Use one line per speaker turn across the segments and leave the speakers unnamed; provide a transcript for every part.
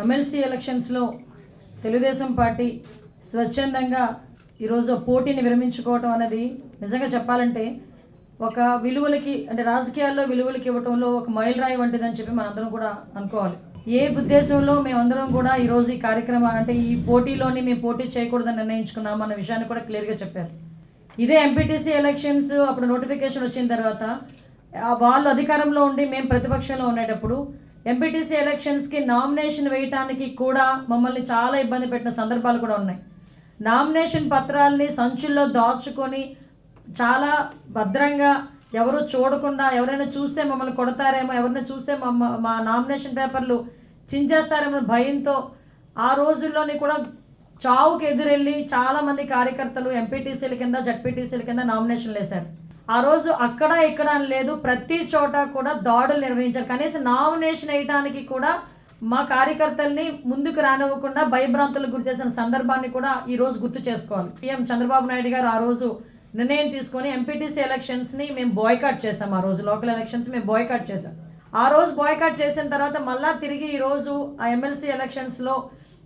MLC ఎలక్షన్స్లో Telugu Desam party స్వచ్ఛందంగా ఈరోజు పోటీని విరమించుకోవటం అనేది నిజంగా చెప్పాలంటే ఒక విలువలకి అంటే రాజకీయాల్లో విలువలకి ఇవ్వటంలో ఒక మైలురాయి వంటిదని చెప్పి మనందరం కూడా అనుకోవాలి. ఏ ఉద్దేశంలో మేమందరం కూడా ఈరోజు ఈ కార్యక్రమం అంటే ఈ పోటీలోని మేము పోటీ చేయకూడదని నిర్ణయించుకున్నాం అన్న విషయాన్ని కూడా క్లియర్గా చెప్పారు. ఇదే ఎంపీటీసీ ఎలక్షన్స్ అప్పుడు నోటిఫికేషన్ వచ్చిన తర్వాత వాళ్ళు అధికారంలో ఉండి మేము ప్రతిపక్షంలో ఉండేటప్పుడు ఎంపీటీసీ ఎలక్షన్స్కి నామినేషన్ వేయటానికి కూడా మమ్మల్ని చాలా ఇబ్బంది పెట్టిన సందర్భాలు కూడా ఉన్నాయి. నామినేషన్ పత్రాల్ని సంచుల్లో దాచుకొని చాలా భద్రంగా ఎవరు చూడకుండా ఎవరైనా చూస్తే మమ్మల్ని కొడతారేమో ఎవరైనా చూస్తే మమ్మ మా నామినేషన్ పేపర్లు చించేస్తారేమో భయంతో ఆ రోజుల్లోని కూడా చావుకి ఎదురెళ్ళి చాలామంది కార్యకర్తలు ఎంపీటీసీల కింద జడ్పీటీసీల కింద నామినేషన్లు వేశారు. ఆ రోజు అక్కడ ఇక్కడ అని లేదు ప్రతి చోట కూడా దాడులు నిర్వహించారు. కనీసం నామినేషన్ వేయడానికి కూడా మా కార్యకర్తల్ని ముందుకు రానివ్వకుండా భయభ్రాంతులకు గురి చేసిన సందర్భాన్ని కూడా ఈ రోజు గుర్తు చేసుకోవాలి. సీఎం చంద్రబాబు నాయుడు గారు ఆ రోజు నిర్ణయం తీసుకొని ఎంపీటీసీ ఎలక్షన్స్ని మేము బాయ్కాట్ చేసాం ఆ రోజు లోకల్ ఎలక్షన్స్ మేము బాయ్కాట్ చేసాం ఆ రోజు బాయ్కాట్ చేసిన తర్వాత మళ్ళా తిరిగి ఈరోజు ఆ ఎమ్మెల్సీ ఎలక్షన్స్లో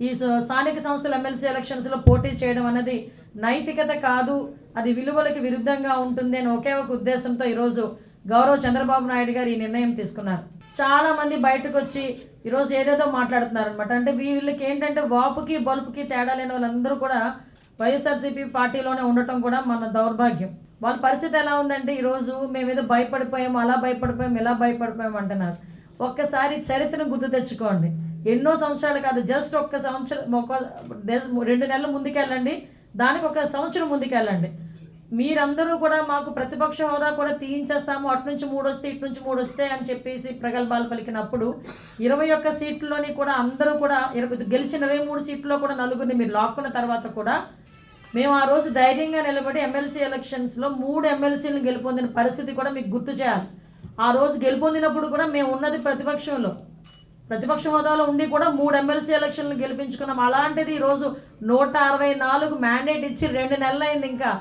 ఈ స్థానిక సంస్థల ఎమ్మెల్సీ ఎలక్షన్స్లో పోటీ చేయడం అనేది నైతికత కాదు అది విలువలకి విరుద్ధంగా ఉంటుంది అని ఒకే ఒక ఉద్దేశంతో ఈరోజు గౌరవ్ చంద్రబాబు నాయుడు గారు ఈ నిర్ణయం తీసుకున్నారు. చాలామంది బయటకు వచ్చి ఈరోజు ఏదేదో మాట్లాడుతున్నారు అనమాట అంటే వీళ్ళకి ఏంటంటే వాపుకి బల్పుకి తేడా లేని వాళ్ళందరూ కూడా వైఎస్ఆర్సీపీ పార్టీలోనే ఉండటం కూడా మన దౌర్భాగ్యం. వాళ్ళ పరిస్థితి ఎలా ఉందంటే ఈరోజు మేము ఏదో అలా భయపడిపోయాము ఇలా భయపడిపోయాము అంటున్నారు. ఒక్కసారి చరిత్రను గుర్తు తెచ్చుకోండి. ఎన్నో సంవత్సరాలు కాదు జస్ట్ ఒక్క సంవత్సరం ఒక డెస్- రెండు నెలల ముందుకెళ్ళండి. దానికి ఒక సంవత్సరం ముందుకెళ్ళండి. మీరందరూ కూడా మాకు ప్రతిపక్ష హోదా కూడా తీయించేస్తాము. అటు నుంచి మూడు వస్తే ఇటు నుంచి మూడు వస్తే అని చెప్పేసి ప్రగల్భాలు పలికినప్పుడు ఇరవై ఒక్క సీట్లలోని కూడా అందరూ కూడా ఇరవై గెలిచిన ఇరవై మూడు సీట్లలో కూడా నలుగురిని మీరు లాక్కున్న తర్వాత కూడా మేము ఆ రోజు ధైర్యంగా నిలబడి ఎమ్మెల్సీ ఎలక్షన్స్లో మూడు ఎమ్మెల్సీలను గెలుపొందిన పరిస్థితి కూడా మీకు గుర్తు చేయాలి. ఆ రోజు గెలుపొందినప్పుడు కూడా మేము ఉన్నది ప్రతిపక్షంలో. ప్రతిపక్ష హోదాలో ఉండి కూడా మూడు ఎమ్మెల్సీ ఎలక్షన్లు గెలిపించుకున్నాం. అలాంటిది ఈరోజు నూట అరవై నాలుగు మ్యాండేట్ ఇచ్చి రెండు నెలలు అయింది ఇంకా.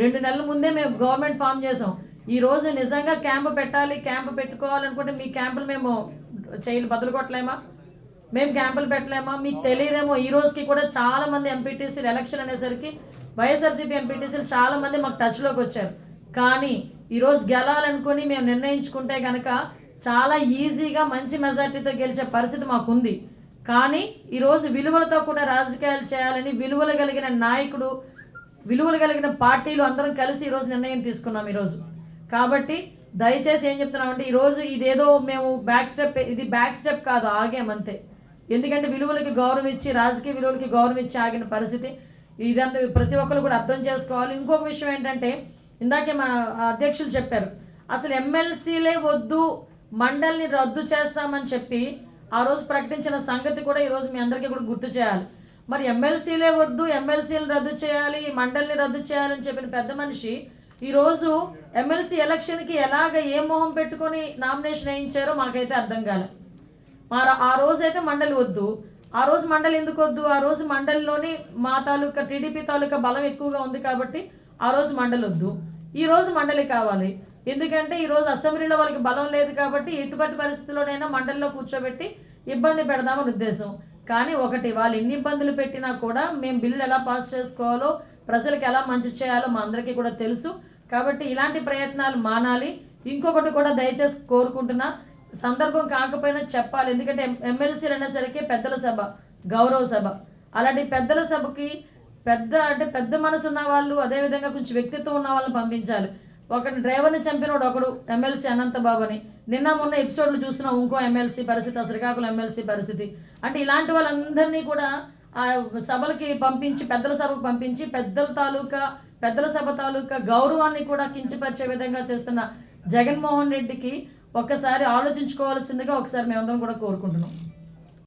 రెండు నెలల ముందే మేము గవర్నమెంట్ ఫామ్ చేసాం ఈ రోజు నిజంగా క్యాంపు పెట్టాలి క్యాంపు పెట్టుకోవాలనుకుంటే మీ క్యాంపులు మేము చేయలు బదులు కొట్టలేమా మేము క్యాంపులు పెట్టలేమా? మీకు తెలియదేమో ఈ రోజుకి కూడా చాలా మంది ఎంపీటీసీలు ఎలక్షన్ అనేసరికి వైఎస్ఆర్సీపీ ఎంపీటీసీలు చాలా మంది మాకు టచ్లోకి వచ్చారు. కానీ ఈరోజు గెలాలనుకుని మేము నిర్ణయించుకుంటే కనుక చాలా ఈజీగా మంచి మెజార్టీతో గెలిచే పరిస్థితి మాకుంది. కానీ ఈరోజు విలువలతో కూడా రాజకీయాలు చేయాలని విలువలు కలిగిన నాయకుడు విలువలు కలిగిన పార్టీలు అందరం కలిసి ఈరోజు నిర్ణయం తీసుకున్నాం ఈరోజు కాబట్టి దయచేసి ఏం చెప్తున్నామంటే ఈరోజు ఇదేదో మేము బ్యాక్ స్టెప్ ఇది బ్యాక్ స్టెప్ కాదు ఆగామంతే ఎందుకంటే విలువలకి గౌరవం ఇచ్చి రాజకీయ విలువలకి గౌరవం ఇచ్చి ఆగిన పరిస్థితి ఇదంతా ప్రతి ఒక్కరు కూడా అర్థం చేసుకోవాలి. ఇంకొక విషయం ఏంటంటే ఇందాకే మన అధ్యక్షులు చెప్పారు అసలు ఎమ్మెల్సీలే వద్దు మండలిని రద్దు చేస్తామని చెప్పి ఆ రోజు ప్రకటించిన సంగతి కూడా ఈరోజు మీ అందరికీ కూడా గుర్తు చేయాలి. మరి ఎమ్మెల్సీలే వద్దు ఎమ్మెల్సీలు రద్దు చేయాలి మండలిని రద్దు చేయాలని చెప్పిన పెద్ద మనిషి ఈరోజు ఎమ్మెల్సీ ఎలక్షన్కి ఎలాగ ఏ మొహం పెట్టుకొని నామినేషన్ వేయించారో మాకైతే అర్థం కాలే. మరి ఆ రోజైతే మండలి వద్దు. ఆ రోజు మండలి ఎందుకు వద్దు? ఆ రోజు మండలిలోని మా తాలూకా టీడీపీ తాలూకా బలం ఎక్కువగా ఉంది కాబట్టి ఆ రోజు మండలి వద్దు. ఈ రోజు మండలి కావాలి. ఎందుకంటే ఈ రోజు అసెంబ్లీలో వాళ్ళకి బలం లేదు కాబట్టి ఎటువంటి పరిస్థితుల్లోనైనా మండలిలో కూర్చోబెట్టి ఇబ్బంది పెడదామని ఉద్దేశం. కానీ ఒకటి వాళ్ళు ఎన్ని ఇబ్బందులు పెట్టినా కూడా మేము బిల్లులు ఎలా పాస్ చేసుకోవాలో ప్రజలకు ఎలా మంచి చేయాలో మా అందరికీ కూడా తెలుసు. కాబట్టి ఇలాంటి ప్రయత్నాలు మానాలి. ఇంకొకటి కూడా దయచేసి కోరుకుంటున్నా సందర్భం కాకపోయినా చెప్పాలి. ఎందుకంటే ఎమ్మెల్సీలు అనేసరికి పెద్దల సభ గౌరవ సభ. అలాంటి పెద్దల సభకి పెద్ద అంటే పెద్ద మనసు ఉన్న వాళ్ళు అదేవిధంగా కొంచెం వ్యక్తిత్వం ఉన్న వాళ్ళని పంపించాలి. ఒకటి డ్రైవర్ని చంపినోడు ఒకడు ఎమ్మెల్సీ అనంతబాబు అని నిన్న మొన్న ఎపిసోడ్లు చూస్తున్నాం ఇంకో ఎమ్మెల్సీ పరిస్థితి శ్రీకాకుళం ఎమ్మెల్సీ పరిస్థితి. అంటే ఇలాంటి వాళ్ళందరినీ కూడా ఆ సభలకి పంపించి పెద్దల సభకు పంపించి పెద్దల తాలూకా పెద్దల సభ తాలూకా గౌరవాన్ని కూడా కించపరిచే విధంగా చేస్తున్న జగన్మోహన్ రెడ్డికి ఒక్కసారి ఆలోచించుకోవాల్సిందిగా ఒకసారి మేమందరం కూడా కోరుకుంటున్నాం.